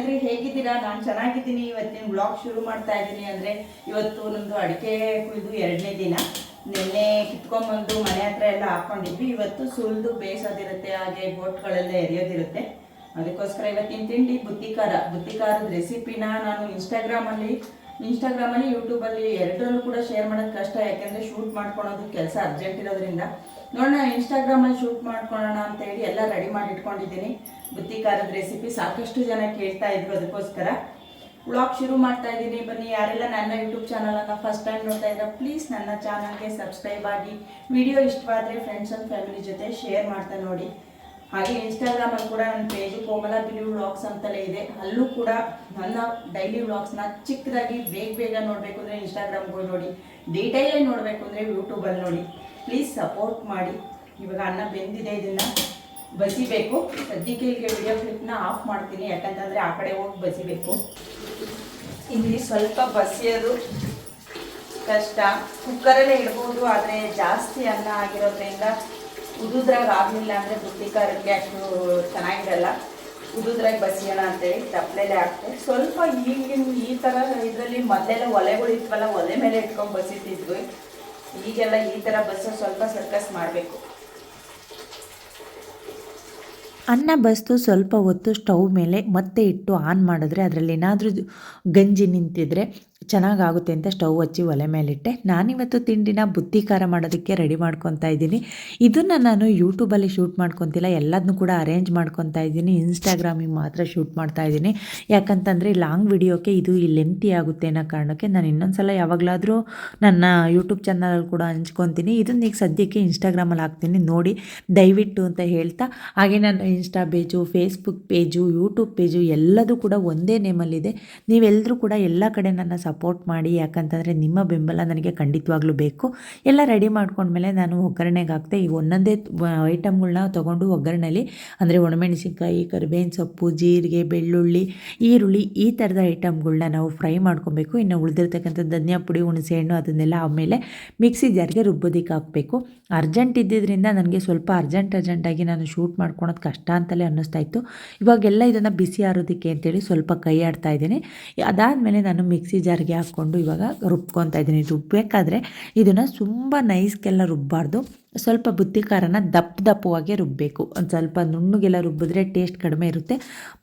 ಎಲ್ರು ಹೇಗಿದ್ದೀರಾ? ನಾನು ಚೆನ್ನಾಗಿದ್ದೀನಿ. ಇವತ್ತಿನ ಬ್ಲಾಗ್ ಶುರು ಮಾಡ್ತಾ ಇದ್ದೀನಿ ಅಂದರೆ ಇವತ್ತು ನಮ್ಮದು ಅಡಿಕೆ ಕುಯ್ದು ಎರಡನೇ ದಿನ. ನಿನ್ನೆ ಕಿತ್ಕೊಂಡ್ಬಂದು ಮನೆ ಹತ್ರ ಎಲ್ಲ ಹಾಕ್ಕೊಂಡಿದ್ವಿ ಇವತ್ತು ಸುಲಿದು ಬೇಯಿಸೋದಿರುತ್ತೆ ಹಾಗೆ ಬೋಟ್ಗಳೆಲ್ಲ ಎರಿಯೋದಿರುತ್ತೆ. ಅದಕ್ಕೋಸ್ಕರ ಇವತ್ತಿನ ತಿಂಡಿ ಬುತ್ತಿಕಾರ. ಬುತ್ತಿಕಾರದ ರೆಸಿಪಿನ ನಾನು ಇನ್ಸ್ಟಾಗ್ರಾಮಲ್ಲಿ ಇನ್ಸ್ಟಾಗ್ರಾಮಲ್ಲಿ ಯೂಟ್ಯೂಬಲ್ಲಿ ಎರಡರಲ್ಲೂ ಕೂಡ ಶೇರ್ ಮಾಡೋದು ಕಷ್ಟ. ಯಾಕೆಂದರೆ ಶೂಟ್ ಮಾಡ್ಕೊಳೋದು ಕೆಲಸ ಅರ್ಜೆಂಟ್ ಇರೋದ್ರಿಂದ. ನೋಡೋಣ ಇನ್ಸ್ಟಾಗ್ರಾಮಲ್ಲಿ ಶೂಟ್ ಮಾಡ್ಕೊಳೋಣ ಅಂತ ಹೇಳಿ ಎಲ್ಲ ರೆಡಿ ಮಾಡಿ ಇಟ್ಕೊಂಡಿದ್ದೀನಿ. ಬುತ್ತಿ ಖಾರದ ರೆಸಿಪಿ ಸಾಕಷ್ಟು ಜನ ಕೇಳ್ತಾ ಇದ್ರು ಅದಕ್ಕೋಸ್ಕರ. ವ್ಲಾಗ್ ಶುರು ಮಾಡ್ತಾ ಇದ್ದೀನಿ. ಬನ್ನಿ, ಯಾರೆಲ್ಲ ನನ್ನ ಯೂಟ್ಯೂಬ್ ಚಾನಲನ್ನು ಫಸ್ಟ್ ಟೈಮ್ ನೋಡ್ತಾ ಇದ್ದಾರೆ ಪ್ಲೀಸ್ ನನ್ನ ಚಾನಲ್ಗೆ ಸಬ್ಸ್ಕ್ರೈಬ್ ಆಗಿ. ವಿಡಿಯೋ ಇಷ್ಟವಾದರೆ ಫ್ರೆಂಡ್ಸ್ ಆ್ಯಂಡ್ ಫ್ಯಾಮಿಲಿ ಜೊತೆ ಶೇರ್ ಮಾಡ್ತಾ ನೋಡಿ. ಹಾಗೆ ಇನ್ಸ್ಟಾಗ್ರಾಮಲ್ಲಿ ಕೂಡ ನನ್ನ ಪೇಜು ಕೋಮಲ ಬಿಲಿ ವ್ಲಾಗ್ಸ್ ಅಂತಲೇ ಇದೆ. ಅಲ್ಲೂ ಕೂಡ ನನ್ನ ಡೈಲಿ ವ್ಲಾಗ್ಸ್ನ ಚಿಕ್ಕದಾಗಿ ಬೇಗ ಬೇಗ ನೋಡಬೇಕು ಅಂದರೆ ಇನ್ಸ್ಟಾಗ್ರಾಮ್ಗೆ ನೋಡಿ. ಡೀಟೇಲಾಗಿ ನೋಡಬೇಕು ಅಂದರೆ ಯೂಟ್ಯೂಬಲ್ಲಿ ನೋಡಿ. ಪ್ಲೀಸ್ ಸಪೋರ್ಟ್ ಮಾಡಿ. ಇವಾಗ ಅನ್ನ ಬೆಂದಿದೆ ಇದನ್ನು. ಬಸಿಬೇಕು. ಸದ್ಯಕ್ಕೆ ಇಲ್ಲಿಗೆ ವಿಡಿಯೋ ಕ್ಲಿಪ್ನ ಆಫ್ ಮಾಡ್ತೀನಿ. ಯಾಕಂತಂದರೆ ಆ ಕಡೆ ಹೋಗಿ ಬಸಿಬೇಕು. ಇಲ್ಲಿ ಸ್ವಲ್ಪ ಬಸಿಯೋದು ಕಷ್ಟ. ಕುಕ್ಕರಲ್ಲೇ ಇಡ್ಬೋದು, ಆದರೆ ಜಾಸ್ತಿ ಅನ್ನ ಆಗಿರೋದ್ರಿಂದ ಉದುದ್ರಾಗ ಆಗಲಿಲ್ಲ ಅಂದರೆ ಬುದ್ಧಿಕಾರಕ್ಕೆ ಅಷ್ಟು ಚೆನ್ನಾಗಿರಲ್ಲ. ಉದುದ್ರಾಗ ಬಸಿಯೋಣ ಅಂತೇಳಿ ತಪ್ಪಲೆಲೆ ಹಾಕ್ತೆ ಸ್ವಲ್ಪ ಈಗಿನ ಈ ಥರ ಇದರಲ್ಲಿ ಮೊದಲೆಲ್ಲ ಒಲೆಗಳು ಇತ್ತಲ್ಲ ಒಲೆ ಮೇಲೆ ಇಟ್ಕೊಂಡು ಬಸಿತಿದ್ವಿ. ಈಗೆಲ್ಲ ಈ ಥರ ಬಸ್ಸು ಸ್ವಲ್ಪ ಸರ್ಕಸ್ ಮಾಡಬೇಕು. ಅನ್ನ ಬಸ್ತು ಸ್ವಲ್ಪ ಹೊತ್ತು ಸ್ಟವ್ ಮೇಲೆ ಮತ್ತೆ ಇಟ್ಟು ಆನ್ ಮಾಡಿದ್ರೆ ಅದರಲ್ಲಿ ಏನಾದರೂ ಗಂಜಿ ನಿಂತಿದ್ರೆ ಚೆನ್ನಾಗಾಗುತ್ತೆ ಅಂತ ಸ್ಟವ್ ಹಚ್ಚಿ ಒಲೆ ಮೇಲಿಟ್ಟೆ. ನಾನಿವತ್ತು ತಿಂಡಿನ ಖಾರ ಮಾಡೋದಕ್ಕೆ ರೆಡಿ ಮಾಡ್ಕೊತಾ ಇದ್ದೀನಿ. ಇದನ್ನು ನಾನು ಯೂಟ್ಯೂಬಲ್ಲಿ ಶೂಟ್ ಮಾಡ್ಕೊತಿಲ್ಲ. ಎಲ್ಲದನ್ನೂ ಕೂಡ ಅರೇಂಜ್ ಮಾಡ್ಕೊತಾ ಇದ್ದೀನಿ. ಇನ್ಸ್ಟಾಗ್ರಾಮಿಗೆ ಮಾತ್ರ ಶೂಟ್ ಮಾಡ್ತಾ ಇದ್ದೀನಿ. ಯಾಕಂತಂದರೆ ಲಾಂಗ್ ವಿಡಿಯೋಕ್ಕೆ ಇದು ಈ ಲೆಂತಿ ಆಗುತ್ತೆ ಅನ್ನೋ ಕಾರಣಕ್ಕೆ ನಾನು ಇನ್ನೊಂದು ಸಲ ಯಾವಾಗಲಾದರೂ ನನ್ನ ಯೂಟ್ಯೂಬ್ ಚಾನಲಲ್ಲಿ ಕೂಡ ಹಂಚ್ಕೊತೀನಿ. ಇದನ್ನು ಈಗ ಸದ್ಯಕ್ಕೆ ಇನ್ಸ್ಟಾಗ್ರಾಮಲ್ಲಿ ಹಾಕ್ತೀನಿ. ನೋಡಿ, ದಯವಿಟ್ಟು ಅಂತ ಹೇಳ್ತಾ. ಹಾಗೆ ನಾನು Insta page Facebook page YouTube page ಎಲ್ಲದೂ ಕೂಡ ಒಂದೇ ನೇಮಲ್ಲಿದೆ ನೀವೆಲ್ಲರೂ ಕೂಡ ಎಲ್ಲ ಕಡೆ ನನ್ನ ಸಪೋರ್ಟ್ ಮಾಡಿ, ಯಾಕಂತಂದರೆ ನಿಮ್ಮ ಬೆಂಬಲ ನನಗೆ ಖಂಡಿತವಾಗ್ಲೂ ಬೇಕು. ಎಲ್ಲ ರೆಡಿ ಮಾಡ್ಕೊಂಡ್ಮೇಲೆ ನಾನು ಒಗ್ಗರಣೆಗೆ ಹಾಕ್ತೆ ಈ ಒಂದೊಂದೇ ಐಟಮ್ಗಳನ್ನ ತೊಗೊಂಡು ಒಗ್ಗರಣೆಲಿ, ಅಂದರೆ ಒಣಮೆಣಸಿನಕಾಯಿ, ಕರಿಬೇವಿನ ಸೊಪ್ಪು, ಜೀರಿಗೆ, ಬೆಳ್ಳುಳ್ಳಿ, ಈರುಳ್ಳಿ, ಈ ಥರದ ಐಟಮ್ಗಳನ್ನ ನಾವು ಫ್ರೈ ಮಾಡ್ಕೊಬೇಕು. ಇನ್ನು ಉಳಿದಿರ್ತಕ್ಕಂಥ ಧನಿಯಾ ಪುಡಿ ಹುಣಸೆಹಣ್ಣು ಅದನ್ನೆಲ್ಲ ಆಮೇಲೆ ಮಿಕ್ಸಿ ಜಾರ್ಗೆ ರುಬ್ಬೋದಿಕ್ಕೆ ಹಾಕಬೇಕು. ಅರ್ಜೆಂಟ್ ಇದ್ದಿದ್ದರಿಂದ ನನಗೆ ಸ್ವಲ್ಪ ಅರ್ಜೆಂಟ್ ಅರ್ಜೆಂಟಾಗಿ ನಾನು ಶೂಟ್ ಮಾಡ್ಕೊಳೋದು ಕಷ್ಟ ಅಂತಲೇ ಅನ್ನಿಸ್ತಾ ಇತ್ತು. ಇವಾಗೆಲ್ಲ ಇದನ್ನು ಬಿಸಿ ಆರೋದಕ್ಕೆ ಅಂತೇಳಿ ಸ್ವಲ್ಪ ಕೈ ಆಡ್ತಾ ಇದ್ದೀನಿ. ಅದಾದಮೇಲೆ ನಾನು ಮಿಕ್ಸಿ ಜಾರ್ಗೆ ಹಾಕ್ಕೊಂಡು ಇವಾಗ ರುಬ್ಕೊತಾ ಇದ್ದೀನಿ. ರುಬ್ಬಬೇಕಾದ್ರೆ ಇದನ್ನು ತುಂಬ ನೈಸ್ಗೆಲ್ಲ ರುಬ್ಬಾರ್ದು. ಸ್ವಲ್ಪ ಬುತ್ತಿ ಖಾರನ ದಪ್ಪ ದಪ್ಪವಾಗಿ ರುಬ್ಬಬೇಕು ಒಂದು ಸ್ವಲ್ಪ ನುಣ್ಣಗೆಲ್ಲ ರುಬ್ಬಿದ್ರೆ ಟೇಸ್ಟ್ ಕಡಿಮೆ ಇರುತ್ತೆ.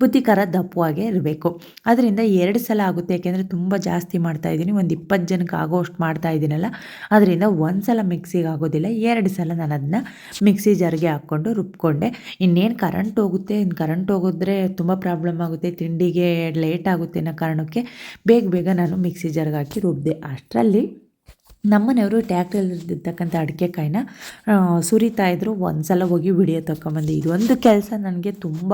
ಬುತ್ತಿ ಖಾರ ದಪ್ಪವಾಗೇ ಇರಬೇಕು. ಅದರಿಂದ ಎರಡು ಸಲ ಆಗುತ್ತೆ. ಯಾಕೆಂದರೆ ತುಂಬ ಜಾಸ್ತಿ ಮಾಡ್ತಾ ಇದ್ದೀನಿ. ಒಂದು ಇಪ್ಪತ್ತು ಜನಕ್ಕೆ ಆಗೋ ಅಷ್ಟು ಮಾಡ್ತಾ ಇದ್ದೀನಲ್ಲ. ಅದರಿಂದ ಒಂದು ಸಲ ಮಿಕ್ಸಿಗೆ ಆಗೋದಿಲ್ಲ. ಎರಡು ಸಲ ನಾನು ಅದನ್ನ ಮಿಕ್ಸಿ ಜಾರ್ಗೆ ಹಾಕ್ಕೊಂಡು ರುಬ್ಕೊಂಡೆ. ಇನ್ನೇನು ಕರೆಂಟ್ ಹೋಗುತ್ತೆ? ಇನ್ನು ಕರೆಂಟ್ ಹೋಗಿದ್ರೆ ತುಂಬ ಪ್ರಾಬ್ಲಮ್ ಆಗುತ್ತೆ. ತಿಂಡಿಗೆ ಲೇಟ್ ಆಗುತ್ತೆ ಅನ್ನೋ ಕಾರಣಕ್ಕೆ ಬೇಗ ಬೇಗ ನಾನು ಮಿಕ್ಸಿ ಜಾರ್ಗೆ ಹಾಕಿ ರುಬ್ಬಿದೆ ಅಷ್ಟರಲ್ಲಿ ನಮ್ಮನೆಯವರು ಟ್ಯಾಕ್ಟ್ರಲ್ಲಿರ್ತಕ್ಕಂಥ ಅಡಿಕೆಕಾಯಿನ ಸುರಿತಾ ಇದ್ರು ಒಂದು ಸಲ ಹೋಗಿ ವಿಡಿಯೋ ತಗೊಂಬಂದೆ ಇದೊಂದು ಕೆಲಸ ನನಗೆ ತುಂಬ,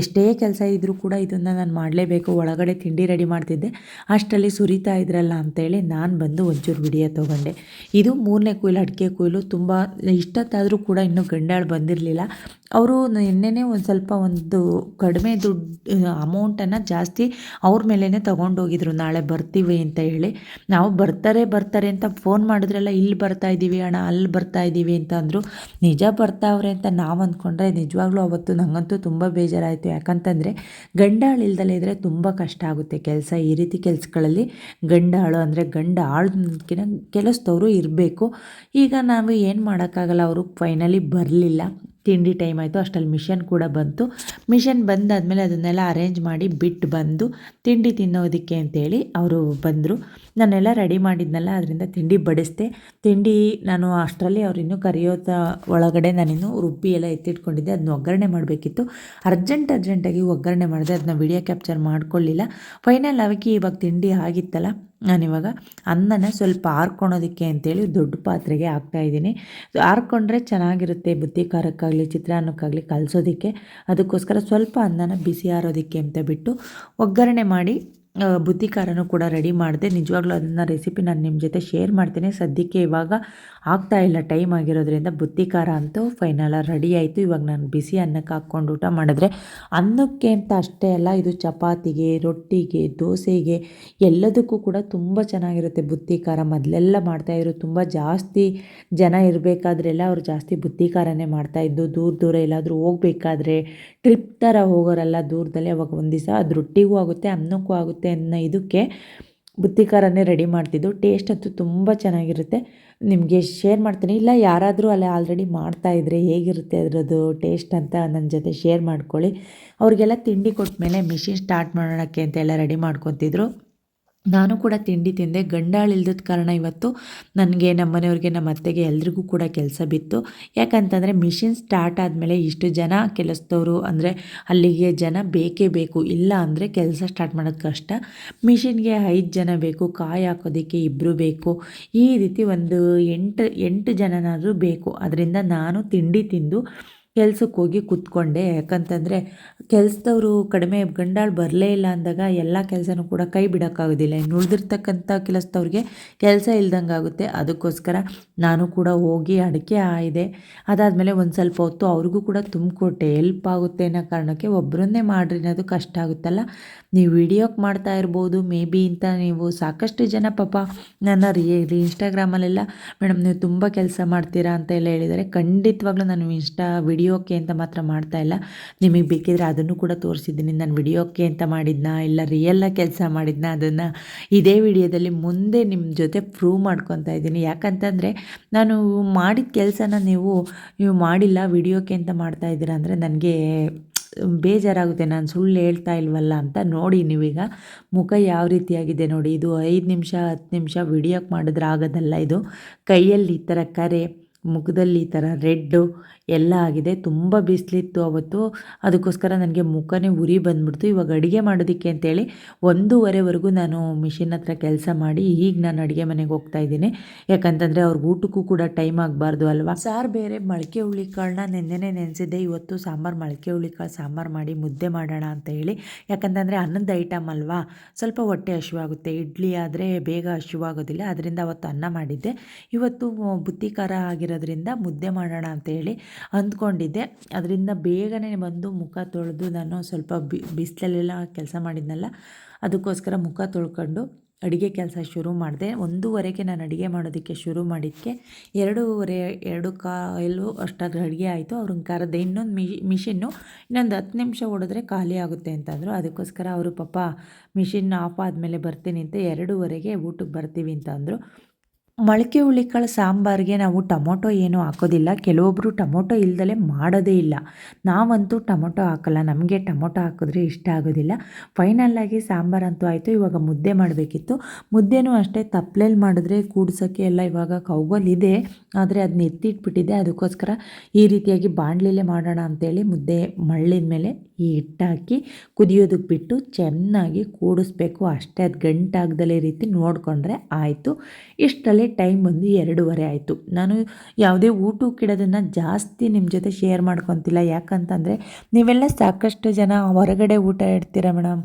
ಎಷ್ಟೇ ಕೆಲಸ ಇದ್ದರೂ ಕೂಡ ಇದನ್ನು ನಾನು ಮಾಡಲೇಬೇಕು. ಒಳಗಡೆ ತಿಂಡಿ ರೆಡಿ ಮಾಡ್ತಿದ್ದೆ. ಅಷ್ಟರಲ್ಲಿ ಸುರಿತಾ ಇದ್ರಲ್ಲ ಅಂತೇಳಿ ನಾನು ಬಂದು ಒಂಚೂರು ವಿಡಿಯೋ ತೊಗೊಂಡೆ. ಇದು ಮೂರನೇ ಕೊಯ್ಲು, ಅಡಿಕೆ ಕೊಯ್ಲು, ತುಂಬ ಇಷ್ಟತ್ತಾದರೂ ಕೂಡ ಇನ್ನೂ ಗಂಡಾಳು ಬಂದಿರಲಿಲ್ಲ. ಅವರು ನಿನ್ನೆನೇ ಒಂದು ಸ್ವಲ್ಪ ಒಂದು ಕಡಿಮೆ ದುಡ್ಡು ಅಮೌಂಟನ್ನು ಜಾಸ್ತಿ ಅವ್ರ ಮೇಲೇ ತೊಗೊಂಡೋಗಿದ್ರು ನಾಳೆ ಬರ್ತೀವಿ ಅಂತ ಹೇಳಿ. ನಾವು ಬರ್ತಾರೆ ಬರ್ತಾರೆ ಅಂತ ಫೋನ್ ಮಾಡಿದ್ರೆಲ್ಲ, ಇಲ್ಲಿ ಬರ್ತಾ ಇದ್ದೀವಿ ಅಣ್ಣ, ಅಲ್ಲಿ ಬರ್ತಾ ಇದ್ದೀವಿ ಅಂತ ಅಂದರು. ನಿಜ ಬರ್ತಾವ್ರೆ ಅಂತ ನಾವು ಅಂದ್ಕೊಂಡ್ರೆ ನಿಜವಾಗ್ಲೂ ಅವತ್ತು ನನಗಂತೂ ತುಂಬ ಬೇಜಾರಾಯಿತು. ಯಾಕಂತಂದರೆ ಗಂಡ ಆಳಿಲ್ದಲೇ ಇದ್ದರೆ ತುಂಬ ಕಷ್ಟ ಆಗುತ್ತೆ ಕೆಲಸ. ಈ ರೀತಿ ಕೆಲಸಗಳಲ್ಲಿ ಗಂಡಾಳು ಅಂದರೆ ಗಂಡ ಆಳ್ಕಿನ ಕೆಲಸದವರು ಇರಬೇಕು. ಈಗ ನಾವು ಏನು ಮಾಡೋಕ್ಕಾಗಲ್ಲ, ಅವರು ಫೈನಲಿ ಬರಲಿಲ್ಲ. ತಿಂಡಿ ಟೈಮ್ ಆಯಿತು ಅಷ್ಟರಲ್ಲಿ ಮಿಷನ್ ಕೂಡ ಬಂತು. ಮಿಷನ್ ಬಂದಾದಮೇಲೆ ಅದನ್ನೆಲ್ಲ ಅರೇಂಜ್ ಮಾಡಿ ಬಿಟ್ಟು ಬಂದು ತಿಂಡಿ ತಿನ್ನೋದಕ್ಕೆ ಅಂತೇಳಿ ಅವರು ಬಂದರು. ನಾನೆಲ್ಲ ರೆಡಿ ಮಾಡಿದ್ನಲ್ಲ, ಅದರಿಂದ ತಿಂಡಿ ಬಡಿಸ್ದೆ. ತಿಂಡಿ ನಾನು ಅಷ್ಟರಲ್ಲಿ ಅವ್ರು ಇನ್ನೂ ಕರೆಯೋದ ಒಳಗಡೆ ನಾನಿನ್ನೂ ರುಬ್ಬಿ ಎಲ್ಲ ಎತ್ತಿಟ್ಕೊಂಡಿದ್ದೆ. ಅದನ್ನ ಒಗ್ಗರಣೆ ಮಾಡಬೇಕಿತ್ತು. ಅರ್ಜೆಂಟ್ ಅರ್ಜೆಂಟಾಗಿ ಒಗ್ಗರಣೆ ಮಾಡಿದೆ. ಅದನ್ನ ವಿಡಿಯೋ ಕ್ಯಾಪ್ಚರ್ ಮಾಡ್ಕೊಳ್ಳಿಲ್ಲ. ಫೈನಲ್ ಅವಕ್ಕೆ ಇವಾಗ ತಿಂಡಿ ಆಗಿತ್ತಲ್ಲ ನಾನಿವಾಗ ಅನ್ನನ ಸ್ವಲ್ಪ ಆರ್ಕೊಳೋದಕ್ಕೆ ಅಂತೇಳಿ ದೊಡ್ಡ ಪಾತ್ರೆಗೆ ಹಾಕ್ತಾಯಿದ್ದೀನಿ ಆರ್ಕೊಂಡ್ರೆ ಚೆನ್ನಾಗಿರುತ್ತೆ ಬುತ್ತಿ ಖಾರಕ್ಕಾಗಲಿ, ಚಿತ್ರಾನ್ನಕ್ಕಾಗಲಿ ಕಲಸೋದಕ್ಕೆ. ಅದಕ್ಕೋಸ್ಕರ ಸ್ವಲ್ಪ ಅನ್ನನ ಬಿಸಿ ಆರೋದಕ್ಕೆ ಅಂತ ಬಿಟ್ಟು ಒಗ್ಗರಣೆ ಮಾಡಿ ಬುತ್ತಿ ಖಾರನೂ ಕೂಡ ರೆಡಿ ಮಾಡಿದೆ. ನಿಜವಾಗ್ಲೂ ಅದನ್ನು ರೆಸಿಪಿ ನಾನು ನಿಮ್ಮ ಜೊತೆ ಶೇರ್ ಮಾಡ್ತೀನಿ. ಸದ್ಯಕ್ಕೆ ಇವಾಗ ಆಗ್ತಾ ಇಲ್ಲ ಟೈಮ್ ಆಗಿರೋದ್ರಿಂದ ಬುತ್ತಿ ಖಾರ ಅಂತೂ ಫೈನಲ್ ರೆಡಿ ಆಯಿತು. ಇವಾಗ ನಾನು ಬಿಸಿ ಅನ್ನಕ್ಕೆ ಹಾಕ್ಕೊಂಡು ಊಟ ಮಾಡಿದ್ರೆ ಅನ್ನಕ್ಕೆ ಅಂತ ಅಷ್ಟೇ ಅಲ್ಲ, ಇದು ಚಪಾತಿಗೆ, ರೊಟ್ಟಿಗೆ, ದೋಸೆಗೆ ಎಲ್ಲದಕ್ಕೂ ಕೂಡ ತುಂಬ ಚೆನ್ನಾಗಿರುತ್ತೆ ಬುತ್ತಿ ಖಾರ ಮೊದಲೆಲ್ಲ ಮಾಡ್ತಾಯಿದ್ರು ತುಂಬ ಜಾಸ್ತಿ ಜನ ಇರಬೇಕಾದ್ರೆಲ್ಲ ಅವರು ಜಾಸ್ತಿ ಬುತ್ತಿ ಖಾರನೇ ಮಾಡ್ತಾಯಿದ್ದು ದೂರ ದೂರ ಎಲ್ಲಾದರೂ ಹೋಗಬೇಕಾದ್ರೆ ಟ್ರಿಪ್ ಥರ ಹೋಗೋರಲ್ಲ ದೂರದಲ್ಲಿ, ಅವಾಗ ಒಂದು ದಿವಸ ಅದು ರೊಟ್ಟಿಗೂ ಆಗುತ್ತೆ, ಅನ್ನಕ್ಕೂ ಆಗುತ್ತೆ ಅನ್ನೋ ಇದಕ್ಕೆ ಬುತ್ತಿ ಖಾರನೇ ರೆಡಿ ಮಾಡ್ತಿದ್ದು. ಟೇಸ್ಟ್ ಅಂತೂ ತುಂಬ ಚೆನ್ನಾಗಿರುತ್ತೆ. ನಿಮಗೆ ಶೇರ್ ಮಾಡ್ತೀನಿ. ಇಲ್ಲ, ಯಾರಾದರೂ ಅಲ್ಲಿ ಆಲ್ರೆಡಿ ಮಾಡ್ತಾಯಿದ್ರೆ ಹೇಗಿರುತ್ತೆ ಅದರದ್ದು ಟೇಸ್ಟ್ ಅಂತ ನನ್ನ ಜೊತೆ ಶೇರ್ ಮಾಡ್ಕೊಳ್ಳಿ. ಅವ್ರಿಗೆಲ್ಲ ತಿಂಡಿ ಕೊಟ್ಟ ಮೇಲೆ ಮಿಷಿನ್ ಸ್ಟಾರ್ಟ್ ಮಾಡೋಣಕ್ಕೆ ಅಂತೆಲ್ಲ ರೆಡಿ ಮಾಡ್ಕೊತಿದ್ರು. ನಾನು ಕೂಡ ತಿಂಡಿ ತಿಂದೆ. ಗಂಡಾಳಿಲ್ದದ ಕಾರಣ ಇವತ್ತು ನನಗೆ ನಮ್ಮ ಮನೆಯವ್ರಿಗೆ ನಮ್ಮ ಅತ್ತೆಗೆ ಎಲ್ರಿಗೂ ಕೂಡ ಕೆಲಸ ಬಿತ್ತು. ಯಾಕಂತಂದರೆ ಮಿಷಿನ್ ಸ್ಟಾರ್ಟ್ ಆದಮೇಲೆ ಇಷ್ಟು ಜನ ಕೆಲಸದವರು ಅಂದರೆ ಅಲ್ಲಿಗೆ ಜನ ಬೇಕೇ ಬೇಕು. ಇಲ್ಲ ಅಂದರೆ ಕೆಲಸ ಸ್ಟಾರ್ಟ್ ಮಾಡೋದು ಕಷ್ಟ. ಮಿಷಿನ್ಗೆ ಐದು ಜನ ಬೇಕು, ಕಾಯಿ ಹಾಕೋದಕ್ಕೆ ಇಬ್ಬರು ಬೇಕು. ಈ ರೀತಿ ಒಂದು ಎಂಟು ಎಂಟು ಜನನಾದರೂ ಬೇಕು. ಅದರಿಂದ ನಾನು ತಿಂಡಿ ತಿಂದು ಕೆಲ್ಸಕ್ಕೆ ಹೋಗಿ ಕೂತ್ಕೊಂಡೆ. ಯಾಕಂತಂದರೆ ಕೆಲಸದವರು ಕಡಿಮೆ ಗಂಡಾಳು ಬರಲೇ ಇಲ್ಲ ಅಂದಾಗ ಎಲ್ಲ ಕೆಲಸನೂ ಕೂಡ ಕೈ ಬಿಡೋಕ್ಕಾಗೋದಿಲ್ಲ. ಇನ್ನು ಉಳಿದಿರ್ತಕ್ಕಂಥ ಕೆಲಸದವ್ರಿಗೆ ಕೆಲಸ ಇಲ್ದಂಗೆ ಆಗುತ್ತೆ. ಅದಕ್ಕೋಸ್ಕರ ನಾನು ಕೂಡ ಹೋಗಿ ಅಡಿಕೆ ಆಯಿದೆ. ಅದಾದಮೇಲೆ ಒಂದು ಸ್ವಲ್ಪ ಹೊತ್ತು ಅವ್ರಿಗೂ ಕೂಡ ತುಂಬಿಕೊಟ್ಟೆ. ಎಲ್ಪ್ ಆಗುತ್ತೆ ಅನ್ನೋ ಕಾರಣಕ್ಕೆ ಒಬ್ಬರನ್ನೇ ಮಾಡ್ರಿ, ಅನ್ನೋದು ಕಷ್ಟ ಆಗುತ್ತಲ್ಲ. ನೀವು ವಿಡಿಯೋಕ್ಕೆ ಮಾಡ್ತಾ ಇರ್ಬೋದು, ಮೇ ಬಿ ಅಂತ ನೀವು ಸಾಕಷ್ಟು ಜನ ಪಾಪ ನನ್ನ ರೀ ಇನ್ಸ್ಟಾಗ್ರಾಮಲ್ಲೆಲ್ಲ ಮೇಡಮ್, ನೀವು ತುಂಬ ಕೆಲಸ ಮಾಡ್ತೀರಾ ಅಂತ ಎಲ್ಲ ಹೇಳಿದರೆ ಖಂಡಿತವಾಗ್ಲೂ ನಾನು ಇನ್ಸ್ಟಾ ವಿಡಿಯೋಕ್ಕೆ ಅಂತ ಮಾತ್ರ ಮಾಡ್ತಾ ಇಲ್ಲ. ನಿಮಗೆ ಬೇಕಿದ್ರೆ ಅದನ್ನು ಕೂಡ ತೋರಿಸಿದ್ದೀನಿ. ನಾನು ವಿಡಿಯೋಕ್ಕೆ ಅಂತ ಮಾಡಿದ್ನ, ಇಲ್ಲ ರಿಯಲ್ಲಾಗಿ ಕೆಲಸ ಮಾಡಿದ್ನ ಅದನ್ನು ಇದೇ ವಿಡಿಯೋದಲ್ಲಿ ಮುಂದೆ ನಿಮ್ಮ ಜೊತೆ ಪ್ರೂವ್ ಮಾಡ್ಕೊತಾ ಇದ್ದೀನಿ. ಯಾಕಂತಂದರೆ ನಾನು ಮಾಡಿದ ಕೆಲಸನ ನೀವು ನೀವು ಮಾಡಿಲ್ಲ, ವಿಡಿಯೋಕ್ಕೆ ಅಂತ ಮಾಡ್ತಾ ಇದ್ದೀರಾ ಅಂದರೆ ನನಗೆ ಬೇಜಾರಾಗುತ್ತೆ. ನಾನು ಸುಳ್ಳು ಹೇಳ್ತಾ ಇಲ್ವಲ್ಲ ಅಂತ ನೋಡಿ ನೀವೀಗ. ಮುಖ ಯಾವ ರೀತಿಯಾಗಿದೆ ನೋಡಿ. ಇದು ಐದು ನಿಮಿಷ, ಹತ್ತು ನಿಮಿಷ ವಿಡಿಯೋಕ್ಕೆ ಮಾಡಿದ್ರೆ ಆಗೋದಲ್ಲ ಇದು. ಕೈಯಲ್ಲಿ ಈ ಥರ ಕರೆ ಮುಖದಲ್ಲಿ ಈ ಥರ ರೆಡ್ಡು ಎಲ್ಲ ಆಗಿದೆ. ತುಂಬ ಬಿಸಿಲಿತ್ತು ಅವತ್ತು. ಅದಕ್ಕೋಸ್ಕರ ನನಗೆ ಮುಖನೇ ಉರಿ ಬಂದ್ಬಿಡ್ತು. ಇವಾಗ ಅಡುಗೆ ಮಾಡೋದಕ್ಕೆ ಅಂತೇಳಿ ಒಂದೂವರೆವರೆಗೂ ನಾನು ಮಿಷಿನ್ ಹತ್ರ ಕೆಲಸ ಮಾಡಿ ಈಗ ನಾನು ಅಡುಗೆ ಮನೆಗೆ ಹೋಗ್ತಾ ಇದ್ದೀನಿ. ಯಾಕಂತಂದರೆ ಅವ್ರಿಗೆ ಊಟಕ್ಕೂ ಕೂಡ ಟೈಮ್ ಆಗಬಾರ್ದು ಅಲ್ವಾ? ಸಾರು ಬೇರೆ ಮೊಳಕೆ ಹುಳಿಕಾಳನ್ನ ನೆನ್ನೆನೇ ನೆನೆಸಿದ್ದೆ. ಇವತ್ತು ಸಾಂಬಾರು, ಮೊಳಕೆ ಹುಳಿಕಾಳು ಸಾಂಬಾರು ಮಾಡಿ ಮುದ್ದೆ ಮಾಡೋಣ ಅಂತ ಹೇಳಿ. ಯಾಕಂತಂದರೆ ಅನ್ನದ ಐಟಮ್ ಅಲ್ವಾ? ಸ್ವಲ್ಪ ಹೊಟ್ಟೆ ಹಸಿವಾಗುತ್ತೆ. ಇಡ್ಲಿ ಆದರೆ ಬೇಗ ಹಸಿವಾಗೋದಿಲ್ಲ. ಅದರಿಂದ ಅವತ್ತು ಅನ್ನ ಮಾಡಿದ್ದೆ. ಇವತ್ತು ಬುತ್ತಿ ಖಾರ ಆಗಿರೋದ್ರಿಂದ ಮುದ್ದೆ ಮಾಡೋಣ ಅಂತ ಹೇಳಿ ಅಂದ್ಕೊಂಡಿದ್ದೆ. ಅದರಿಂದ ಬೇಗನೆ ಬಂದು ಮುಖ ತೊಳೆದು ನಾನು ಸ್ವಲ್ಪ ಬಿ, ಬಿಸಿಲಲ್ಲೆಲ್ಲ ಕೆಲಸ ಮಾಡಿದ್ನಲ್ಲ, ಅದಕ್ಕೋಸ್ಕರ ಮುಖ ತೊಳ್ಕೊಂಡು ಅಡುಗೆ ಕೆಲಸ ಶುರು ಮಾಡಿದೆ. ಒಂದೂವರೆಗೆ ನಾನು ಅಡುಗೆ ಮಾಡೋದಕ್ಕೆ ಶುರು ಮಾಡಿದ್ದಕ್ಕೆ ಎರಡೂವರೆ, ಎರಡು ಕಾಯಲು ಅಷ್ಟಾಗಿ ಅಡುಗೆ ಆಯಿತು. ಅವ್ರನ್ನ ಕರೆದೆ ಇನ್ನೊಂದು ಮಿ, ಮಿಷಿನ್ನು, ಇನ್ನೊಂದು ಹತ್ತು ನಿಮಿಷ ಹೊಡೆದ್ರೆ ಖಾಲಿ ಆಗುತ್ತೆ ಅಂತಂದರು. ಅದಕ್ಕೋಸ್ಕರ ಅವರು ಪಾಪ ಮಿಷಿನ್ ಆಫ್ ಆದಮೇಲೆ ಬರ್ತೀನಿ ಅಂತ, ಎರಡೂವರೆಗೆ ಊಟಕ್ಕೆ ಬರ್ತೀವಿ ಅಂತ ಅಂದರು ಮೊಳಕೆ ಹುಳಿಕಾಳು ಸಾಂಬಾರಿಗೆ ನಾವು ಟೊಮೊಟೊ ಏನೂ ಹಾಕೋದಿಲ್ಲ. ಕೆಲವೊಬ್ಬರು ಟೊಮೊಟೊ ಇಲ್ದಲೇ ಮಾಡೋದೇ ಇಲ್ಲ. ನಾವಂತೂ ಟೊಮೊಟೊ ಹಾಕಲ್ಲ. ನಮಗೆ ಟೊಮೊಟೊ ಹಾಕಿದ್ರೆ ಇಷ್ಟ ಆಗೋದಿಲ್ಲ. ಫೈನಲ್ಲಾಗಿ ಸಾಂಬಾರಂತೂ ಆಯಿತು. ಇವಾಗ ಮುದ್ದೆ ಮಾಡಬೇಕಿತ್ತು. ಮುದ್ದೆನೂ ಅಷ್ಟೇ ತಪ್ಪಲೆಲ್ಲಿ ಮಾಡಿದ್ರೆ ಕೂಡ್ಸೋಕ್ಕೆ ಎಲ್ಲ ಇವಾಗ ಕೌಗಲ್ ಇದೆ. ಆದರೆ ಅದನ್ನ ಎತ್ತಿಟ್ಬಿಟ್ಟಿದೆ. ಅದಕ್ಕೋಸ್ಕರ ಈ ರೀತಿಯಾಗಿ ಬಾಣಲಿಲೇ ಮಾಡೋಣ ಅಂತೇಳಿ ಮುದ್ದೆ ಮಳ್ಳಿದ ಮೇಲೆ ಈ ಹಿಟ್ಟಾಕಿ ಕುದಿಯೋದಕ್ಕೆ ಬಿಟ್ಟು ಚೆನ್ನಾಗಿ ಕೂಡಿಸ್ಬೇಕು. ಅಷ್ಟೇ ಅದು ಗಂಟಾಗ್ದಲೇ ರೀತಿ ನೋಡಿಕೊಂಡ್ರೆ ಆಯಿತು. ಇಷ್ಟರಲ್ಲಿ ಟೈಮ್ ಬಂದು ಎರಡೂವರೆ ಆಯಿತು. ನಾನು ಯಾವುದೇ ಊಟಕ್ಕಿಡೋದನ್ನು ಜಾಸ್ತಿ ನಿಮ್ಮ ಜೊತೆ ಶೇರ್ ಮಾಡ್ಕೊತಿಲ್ಲ. ಯಾಕಂತಂದರೆ ನೀವೆಲ್ಲ ಸಾಕಷ್ಟು ಜನ ಹೊರಗಡೆ ಊಟ ಇಡ್ತೀರ ಮೇಡಮ್?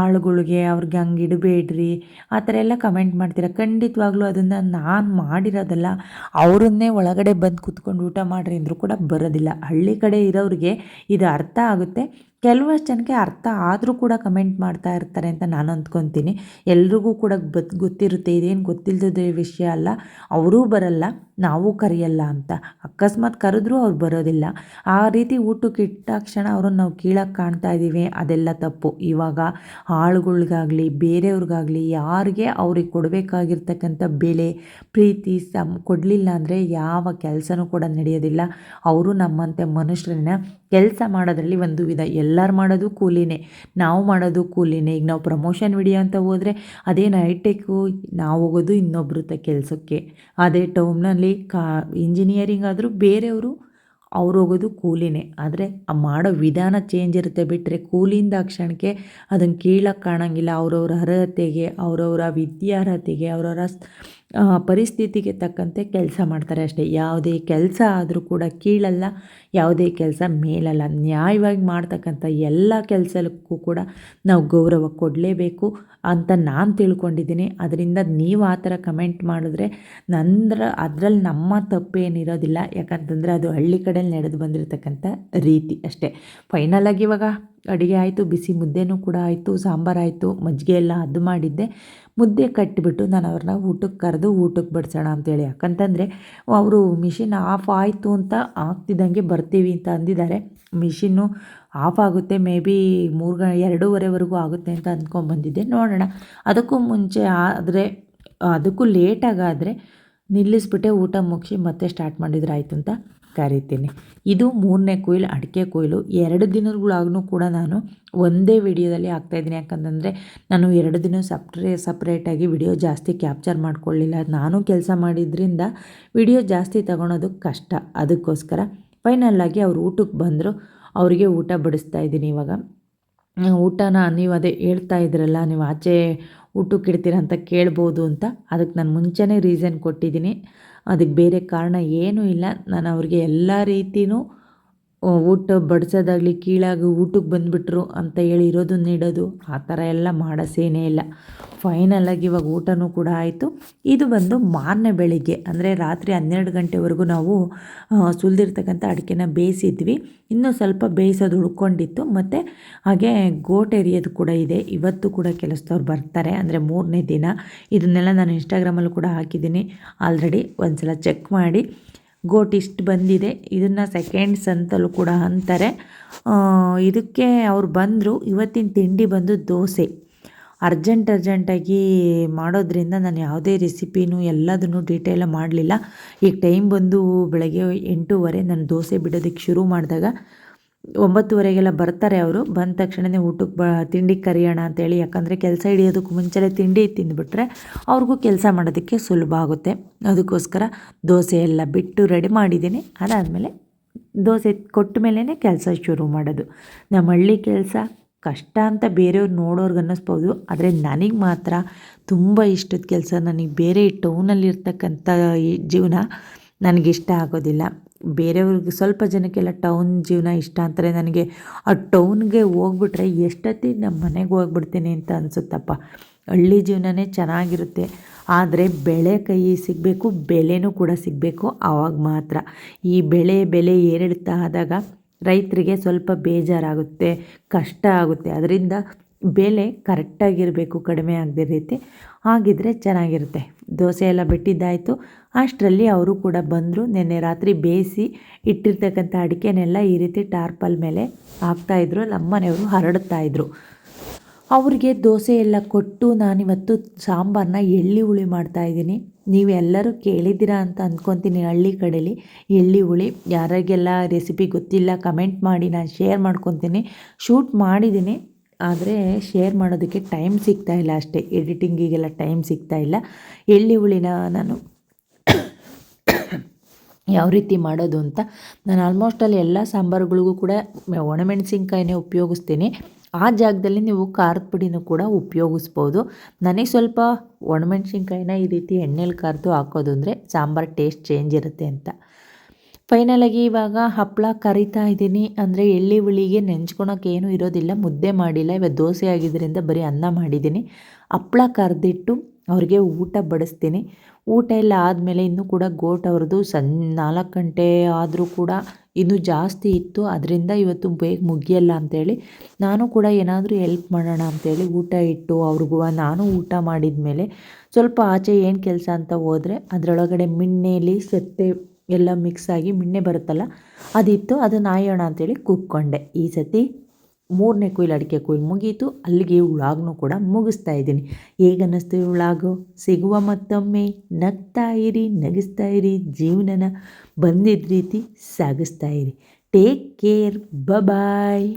ಆಳುಗಳಿಗೆ, ಅವ್ರಿಗೆ ಹಂಗೆ ಇಡಬೇಡ್ರಿ, ಆ ಥರ ಎಲ್ಲ ಕಮೆಂಟ್ ಮಾಡ್ತೀರ? ಖಂಡಿತವಾಗ್ಲೂ ಅದನ್ನು ನಾನು ಮಾಡಿರೋದಲ್ಲ, ಅವರನ್ನೇ ಒಳಗಡೆ ಬಂದು ಕೂತ್ಕೊಂಡು ಊಟ ಮಾಡ್ರಿ ಅಂದರೂ ಕೂಡ ಬರೋದಿಲ್ಲ. ಹಳ್ಳಿ ಕಡೆ ಇರೋರಿಗೆ ಇದು ಅರ್ಥ ಆಗುತ್ತೆ. ಕೆಲವಷ್ಟು ಜನಕ್ಕೆ ಅರ್ಥ ಆದರೂ ಕೂಡ ಕಮೆಂಟ್ ಮಾಡ್ತಾ ಇರ್ತಾರೆ ಅಂತ ನಾನು ಅಂದ್ಕೊತೀನಿ. ಎಲ್ರಿಗೂ ಕೂಡ ಗೊತ್ತಿರುತ್ತೆ. ಇದೇನು ಗೊತ್ತಿಲ್ಲದ ವಿಷಯ ಅಲ್ಲ. ಅವರೂ ಬರಲ್ಲ. ನಾವು ಕರೆಯಲ್ಲ ಅಂತ. ಅಕಸ್ಮಾತ್ ಕರೆದ್ರೂ ಅವ್ರು ಬರೋದಿಲ್ಲ. ಆ ರೀತಿ ಊಟಕ್ಕೆ ಇಟ್ಟಾಕ್ಷಣ ಅವ್ರನ್ನ ನಾವು ಕೀಳಾಗಿ ಕಾಣ್ತಾ ಇದ್ದೀವಿ. ಅದೆಲ್ಲ ತಪ್ಪು. ಇವಾಗ ಆಳುಗಳಿಗಾಗಲಿ, ಬೇರೆಯವ್ರಿಗಾಗಲಿ ಯಾರಿಗೆ ಅವ್ರಿಗೆ ಕೊಡಬೇಕಾಗಿರ್ತಕ್ಕಂಥ ಬೆಲೆ, ಪ್ರೀತಿ ಸಮ್ ಕೊಡಲಿಲ್ಲ ಅಂದರೆ ಯಾವ ಕೆಲಸನೂ ಕೂಡ ನಡೆಯೋದಿಲ್ಲ. ಅವರು ನಮ್ಮಂತೆ ಮನುಷ್ಯರನ್ನ ಕೆಲಸ ಮಾಡೋದ್ರಲ್ಲಿ ಒಂದು ವಿಧ. ಎಲ್ಲರೂ ಮಾಡೋದು ಕೂಲಿನೇ. ನಾವು ಮಾಡೋದು ಕೂಲಿನೇ. ಈಗ ನಾವು ಪ್ರಮೋಷನ್ ವಿಡಿಯೋ ಅಂತ ಹೋದರೆ ಅದೇನು ಹೈಟೆಕ್ಕು ನಾವು ಹೋಗೋದು ಇನ್ನೊಬ್ರ ಕೆಲಸಕ್ಕೆ. ಅದೇ ಟೌನಲ್ಲಿ ಕಾ ಇಂಜಿನಿಯರಿಂಗ್ ಆದರೂ ಬೇರೆಯವರು ಅವ್ರು ಹೋಗೋದು ಕೂಲಿನೇ. ಆದರೆ ಆ ಮಾಡೋ ವಿಧಾನ ಚೇಂಜ್ ಇರುತ್ತೆ ಬಿಟ್ಟರೆ ಕೂಲಿಯಿಂದ ಕ್ಷಣಕ್ಕೆ ಅದನ್ನು ಕೀಳಕ್ಕೆ ಕಾಣೋಂಗಿಲ್ಲ. ಅವರವ್ರ ಅರ್ಹತೆಗೆ, ಅವರವರ ವಿದ್ಯಾರ್ಹತೆಗೆ, ಅವರವರ ಪರಿಸ್ಥಿತಿಗೆ ತಕ್ಕಂತೆ ಕೆಲಸ ಮಾಡ್ತಾರೆ ಅಷ್ಟೇ. ಯಾವುದೇ ಕೆಲಸ ಆದರೂ ಕೂಡ ಕೀಳಲ್ಲ, ಯಾವುದೇ ಕೆಲಸ ಮೇಲಲ್ಲ. ನ್ಯಾಯವಾಗಿ ಮಾಡ್ತಕ್ಕಂಥ ಎಲ್ಲ ಕೆಲಸಕ್ಕೂ ಕೂಡ ನಾವು ಗೌರವ ಕೊಡಲೇಬೇಕು. ಅಂತ ನಾನು ತಿಳ್ಕೊಂಡಿದ್ದೀನಿ. ಅದರಿಂದ ನೀವು ಆ ಥರ ಕಮೆಂಟ್ ಮಾಡಿದ್ರೆ ನಂದ್ರ ಅದರಲ್ಲಿ ನಮ್ಮ ತಪ್ಪೇನಿರೋದಿಲ್ಲ. ಯಾಕಂತಂದರೆ ಅದು ಹಳ್ಳಿ ಕಡೆಯಲ್ಲಿ ನಡೆದು ಬಂದಿರತಕ್ಕಂಥ ರೀತಿ ಅಷ್ಟೇ. ಫೈನಲಾಗಿ ಇವಾಗ ಅಡುಗೆ ಆಯಿತು, ಬಿಸಿ ಮುದ್ದೆನೂ ಕೂಡ ಆಯಿತು ಸಾಂಬಾರಾಯಿತು ಮಜ್ಜಿಗೆ ಎಲ್ಲ ಅದು ಮಾಡಿದ್ದೆ. ಮುದ್ದೆ ಕಟ್ಟಿಬಿಟ್ಟು ನಾನು ಅವ್ರನ್ನ ಊಟಕ್ಕೆ ಕರೆದು ಊಟಕ್ಕೆ ಬಡಿಸೋಣ ಅಂತೇಳಿ. ಯಾಕಂತಂದರೆ ಅವರು ಮಿಷಿನ್ ಆಫ್ ಆಯಿತು ಅಂತ ಆಗ್ತಿದ್ದಂಗೆ ಬರ್ತೀವಿ ಅಂತ ಅಂದಿದ್ದಾರೆ. ಮಿಷಿನ್ನು ಆಫ್ ಆಗುತ್ತೆ, ಮೇ ಬಿ ಮೂರು ಗ ಎರಡೂವರೆವರೆಗೂ ಆಗುತ್ತೆ ಅಂತ ಅಂದ್ಕೊಂಡ್ಬಂದಿದ್ದೆ ನೋಡೋಣ. ಅದಕ್ಕೂ ಮುಂಚೆ ಆದರೆ, ಅದಕ್ಕೂ ಲೇಟಾಗಾದರೆ ನಿಲ್ಲಿಸ್ಬಿಟ್ಟೆ, ಊಟ ಮುಗಿಸಿ ಮತ್ತೆ ಸ್ಟಾರ್ಟ್ ಮಾಡಿದ್ರೆ ಆಯಿತು ಅಂತ. ಕರಿತೀನಿ. ಇದು ಮೂರನೇ ಕೊಯ್ಲು, ಅಡಿಕೆ ಕೊಯ್ಲು. ಎರಡು ದಿನಗಳಾಗೂ ಕೂಡ ನಾನು ಒಂದೇ ವಿಡಿಯೋದಲ್ಲಿ ಹಾಕ್ತಾಯಿದ್ದೀನಿ ಯಾಕಂತಂದರೆ ನಾನು ಎರಡು ದಿನ ಸಪ್ರೇ, ಸಪ್ರೇಟಾಗಿ ವಿಡಿಯೋ ಜಾಸ್ತಿ ಕ್ಯಾಪ್ಚರ್ ಮಾಡ್ಕೊಳ್ಳಿಲ್ಲ. ನಾನು ಕೆಲಸ ಮಾಡಿದ್ರಿಂದ ವಿಡಿಯೋ ಜಾಸ್ತಿ ತಗೊಳೋದು ಕಷ್ಟ. ಅದಕ್ಕೋಸ್ಕರ ಫೈನಲ್ಲಾಗಿ ಅವ್ರು ಊಟಕ್ಕೆ ಬಂದರು. ಅವರಿಗೆ ಊಟ ಬಡಿಸ್ತಾ ಇದ್ದೀನಿ ಇವಾಗ. ಊಟನ ನೀವು ಅದೇ ಹೇಳ್ತಾ ಇದ್ರಲ್ಲ, ನೀವು ಆಚೆ ಊಟಕ್ಕೆ ಇಡ್ತೀರ ಅಂತ ಕೇಳ್ಬೋದು ಅಂತ. ಅದಕ್ಕೆ ನಾನು ಮುಂಚೆನೇ ರೀಸನ್ ಕೊಟ್ಟಿದ್ದೀನಿ. ಅದಕ್ಕೆ ಬೇರೆ ಕಾರಣ ಏನೂ ಇಲ್ಲ. ನಾನು ಅವ್ರಿಗೆ ಎಲ್ಲ ರೀತಿಯೂ ಊಟ ಬಡಿಸೋದಾಗಲಿ ಕೀಳಾಗಿ ಊಟಕ್ಕೆ ಬಂದುಬಿಟ್ರು ಅಂತ ಹೇಳಿ ಇರೋದು ನೀಡೋದು. ಆ ಥರ ಎಲ್ಲ ಮಾಡಸೇನೇ ಸೀನೇ ಇಲ್ಲ ಫೈನಲಾಗಿ ಇವಾಗ ಊಟನೂ ಕೂಡ ಆಯಿತು. ಇದು ಬಂದು ಮಾರನೇ ಬೆಳಿಗ್ಗೆ, ಅಂದರೆ ರಾತ್ರಿ ಹನ್ನೆರಡು ಗಂಟೆವರೆಗೂ ನಾವು ಸುಲಿದಿರ್ತಕ್ಕಂಥ ಅಡಿಕೆನ ಬೇಯಿಸಿದ್ವಿ. ಇನ್ನೂ ಸ್ವಲ್ಪ ಬೇಯಿಸೋದು ಉಳ್ಕೊಂಡಿತ್ತು. ಮತ್ತು ಹಾಗೆ ಗೋಟ್ ಎರಿಯೋದು ಕೂಡ ಇದೆ. ಇವತ್ತು ಕೂಡ ಕೆಲಸದವ್ರು ಬರ್ತಾರೆ, ಅಂದರೆ ಮೂರನೇ ದಿನ. ಇದನ್ನೆಲ್ಲ ನಾನು ಇನ್ಸ್ಟಾಗ್ರಾಮಲ್ಲೂ ಕೂಡ ಹಾಕಿದ್ದೀನಿ. ಆಲ್ರೆಡಿ ಒಂದು ಸಲ ಚೆಕ್ ಮಾಡಿ. ಗೋಟ್ ಇಷ್ಟು ಬಂದಿದೆ. ಇದನ್ನು ಸೆಕೆಂಡ್ಸ್ ಅಂತಲೂ ಕೂಡ ಅಂತಾರೆ. ಇದಕ್ಕೆ ಅವ್ರು ಬಂದರು. ಇವತ್ತಿನ ತಿಂಡಿ ಬಂದು ದೋಸೆ. ಅರ್ಜೆಂಟ್ ಅರ್ಜೆಂಟಾಗಿ ಮಾಡೋದ್ರಿಂದ ನಾನು ಯಾವುದೇ ರೆಸಿಪಿನೂ ಎಲ್ಲದನ್ನು ಡೀಟೇಲ ಮಾಡಲಿಲ್ಲ. ಈಗ ಟೈಮ್ ಬಂದು ಬೆಳಗ್ಗೆ ಎಂಟೂವರೆ, ನಾನು ದೋಸೆ ಬಿಡೋದಕ್ಕೆ ಶುರು ಮಾಡಿದಾಗ ಒಂಬತ್ತುವರೆಗೆಲ್ಲ ಬರ್ತಾರೆ ಅವರು. ಬಂದ ತಕ್ಷಣವೇ ಊಟಕ್ಕೆ ಬ, ತಿಂಡಿ ಕರೆಯೋಣ ಅಂತೇಳಿ, ಯಾಕಂದರೆ ಕೆಲಸ ಹಿಡಿಯೋದಕ್ಕೂ ಮುಂಚೆನೇ ತಿಂಡಿ ತಿಂದುಬಿಟ್ರೆ ಅವ್ರಿಗೂ ಕೆಲಸ ಮಾಡೋದಕ್ಕೆ ಸುಲಭ ಆಗುತ್ತೆ. ಅದಕ್ಕೋಸ್ಕರ ದೋಸೆ ಎಲ್ಲ ಬಿಟ್ಟು ರೆಡಿ ಮಾಡಿದ್ದೀನಿ. ಅದಾದಮೇಲೆ ದೋಸೆ ಕೊಟ್ಟ ಮೇಲೇ ಕೆಲಸ ಶುರು ಮಾಡೋದು. ನಮ್ಮ ಹಳ್ಳಿ ಕೆಲಸ ಕಷ್ಟ ಅಂತ ಬೇರೆಯವ್ರು ನೋಡೋರ್ಗೆ ಅನ್ನಿಸ್ಬೋದು. ಆದರೆ ನನಗೆ ಮಾತ್ರ ತುಂಬ ಇಷ್ಟದ ಕೆಲಸ, ನನಗೆ ಬೇರೆ ಈ ಟೌನಲ್ಲಿ ಇರ್ತಕ್ಕಂಥ ಈ ಜೀವನ ನನಗಿಷ್ಟ ಆಗೋದಿಲ್ಲ. ಬೇರೆಯವ್ರಿಗೆ ಸ್ವಲ್ಪ ಜನಕ್ಕೆಲ್ಲ ಟೌನ್ ಜೀವನ ಇಷ್ಟ ಅಂತಾರೆ. ನನಗೆ ಆ ಟೌನ್ಗೆ ಹೋಗ್ಬಿಟ್ರೆ ಎಷ್ಟೊತ್ತಿಗೆ ನಮ್ಮ ಮನೆಗೆ ಹೋಗ್ಬಿಡ್ತೀನಿ ಅಂತ ಅನಿಸುತ್ತಪ್ಪ. ಹಳ್ಳಿ ಜೀವನನೇ ಚೆನ್ನಾಗಿರುತ್ತೆ. ಆದರೆ ಬೆಳೆ ಕೈ ಸಿಗಬೇಕು ಬೆಲೆನೂ ಕೂಡ ಸಿಗಬೇಕು ಆವಾಗ ಮಾತ್ರ. ಈ ಬೆಳೆ ಬೆಲೆ ಏರಿಳಿತ ಆದಾಗ ರೈತರಿಗೆ ಸ್ವಲ್ಪ ಬೇಜಾರಾಗುತ್ತೆ, ಕಷ್ಟ ಆಗುತ್ತೆ. ಅದರಿಂದ ಬೆಲೆ ಕರೆಕ್ಟಾಗಿರಬೇಕು, ಕಡಿಮೆ ಆಗದೇ ರೀತಿ ಹಾಗಿದ್ರೆ ಚೆನ್ನಾಗಿರುತ್ತೆ. ದೋಸೆ ಎಲ್ಲ ಬಿಟ್ಟಿದ್ದಾಯಿತು. ಅಷ್ಟರಲ್ಲಿ ಅವರು ಕೂಡ ಬಂದರು. ನಿನ್ನೆ ರಾತ್ರಿ ಬೇಯಿಸಿ ಇಟ್ಟಿರ್ತಕ್ಕಂಥ ಅಡಿಕೆನೆಲ್ಲ ಈ ರೀತಿ ಟಾರ್ಪಲ್ ಮೇಲೆ ಹಾಕ್ತಾಯಿದ್ರು ನಮ್ಮನೆಯವರು ಹರಡ್ತಾಯಿದ್ರು ಅವ್ರಿಗೆ ದೋಸೆ ಎಲ್ಲ ಕೊಟ್ಟು ನಾನಿವತ್ತು ಸಾಂಬಾರನ್ನ ಎಳ್ಳಿ ಹುಳಿ ಮಾಡ್ತಾಯಿದ್ದೀನಿ ನೀವೆಲ್ಲರೂ ಕೇಳಿದ್ದೀರಾ ಅಂತ ಅಂದ್ಕೊತೀನಿ ಹಳ್ಳಿ ಕಡೆಯಲ್ಲಿ ಎಳ್ಳಿ ಹುಳಿ, ಯಾರಿಗೆಲ್ಲ ರೆಸಿಪಿ ಗೊತ್ತಿಲ್ಲ, ಕಮೆಂಟ್ ಮಾಡಿ, ನಾನು ಶೇರ್ ಮಾಡ್ಕೊತೀನಿ. ಶೂಟ್ ಮಾಡಿದ್ದೀನಿ. ಆದರೆ ಶೇರ್ ಮಾಡೋದಕ್ಕೆ ಟೈಮ್ ಸಿಗ್ತಾ ಇಲ್ಲ ಅಷ್ಟೇ. ಎಡಿಟಿಂಗಿಗೆಲ್ಲ ಟೈಮ್ ಸಿಗ್ತಾ ಇಲ್ಲ. ಎಳ್ಳಿ ಹುಳಿನ ನಾನು ಯಾವ ರೀತಿ ಮಾಡೋದು ಅಂತ ನಾನು ಆಲ್ಮೋಸ್ಟ್ ಅಲ್ಲಿ ಎಲ್ಲ ಸಾಂಬಾರುಗಳಿಗೂ ಕೂಡ ಒಣಮೆಣಸಿನ್ಕಾಯಿನೇ ಉಪಯೋಗಿಸ್ತೀನಿ. ಆ ಜಾಗದಲ್ಲಿ ನೀವು ಖಾರದ ಪುಡಿನೂ ಕೂಡ ಉಪಯೋಗಿಸ್ಬೋದು. ನನಗೆ ಸ್ವಲ್ಪ ಒಣಮೆಣಸಿನ್ಕಾಯಿನ ಈ ರೀತಿ ಎಣ್ಣೆಲಿ ಕರೆದು ಹಾಕೋದು ಅಂದರೆ ಸಾಂಬಾರು ಟೇಸ್ಟ್ ಚೇಂಜ್ ಇರುತ್ತೆ ಅಂತ. ಫೈನಲಾಗಿ ಇವಾಗ ಹಪ್ಪಳ ಕರಿತಾ ಇದ್ದೀನಿ. ಅಂದರೆ ಎಳ್ಳಿ ಹುಳಿಗೆ ನೆಂಚ್ಕೊಳಕ್ಕೆ ಏನೂ ಇರೋದಿಲ್ಲ. ಮುದ್ದೆ ಮಾಡಿಲ್ಲ. ಇವತ್ತು ದೋಸೆ ಆಗಿದ್ದರಿಂದ ಬರೀ ಅನ್ನ ಮಾಡಿದ್ದೀನಿ. ಹಪ್ಪಳ ಕರೆದಿಟ್ಟು ಅವ್ರಿಗೆ ಊಟ ಬಡಿಸ್ತೀನಿ. ಊಟ ಎಲ್ಲ ಆದಮೇಲೆ ಇನ್ನೂ ಕೂಡ ಗೋಟ್ ಅವ್ರದ್ದು ಸಂ ನಾಲ್ಕು ಗಂಟೆ ಆದರೂ ಕೂಡ ಇನ್ನೂ ಜಾಸ್ತಿ ಇತ್ತು. ಅದರಿಂದ ಇವತ್ತು ಬೇಗ ಮುಗಿಯಲ್ಲ ಅಂತೇಳಿ ನಾನು ಕೂಡ ಏನಾದರೂ ಎಲ್ಪ್ ಮಾಡೋಣ ಅಂತೇಳಿ ಊಟ ಇಟ್ಟು ಅವ್ರಿಗೂ ನಾನು ಊಟ ಮಾಡಿದ ಮೇಲೆ ಸ್ವಲ್ಪ ಆಚೆ ಏನು ಕೆಲಸ ಅಂತ ಹೋದರೆ ಅದರೊಳಗಡೆ ಮಿಣ್ಣೆಲಿ ಸತ್ತೆ ಎಲ್ಲ ಮಿಕ್ಸ್ ಆಗಿ ಮಿಣ್ಣೆ ಬರುತ್ತಲ್ಲ ಅದಿತ್ತು ಅದನ್ನು ಆಯೋಣ ಅಂತೇಳಿ ಕೂತ್ಕೊಂಡೆ. ಈ ಸತಿ ಮೂರನೇ ಕುಯ್ಲು ಅಡಿಕೆ ಕೊಯ್ಲು ಮುಗೀತು. ಅಲ್ಲಿಗೆ ವ್ಲಾಗ್ನು ಕೂಡ ಮುಗಿಸ್ತಾ ಇದ್ದೀನಿ. ಹೇಗನ್ನಿಸ್ತು ಉಳಾಗು ಸಿಗುವ ಮತ್ತೊಮ್ಮೆ. ನಗ್ತಾ ಇರಿ, ನಗಿಸ್ತಾ ಇರಿ, ಜೀವನನ ಬಂದಿದ್ದ ರೀತಿ ಸಾಗಿಸ್ತಾ ಇರಿ. Take care bye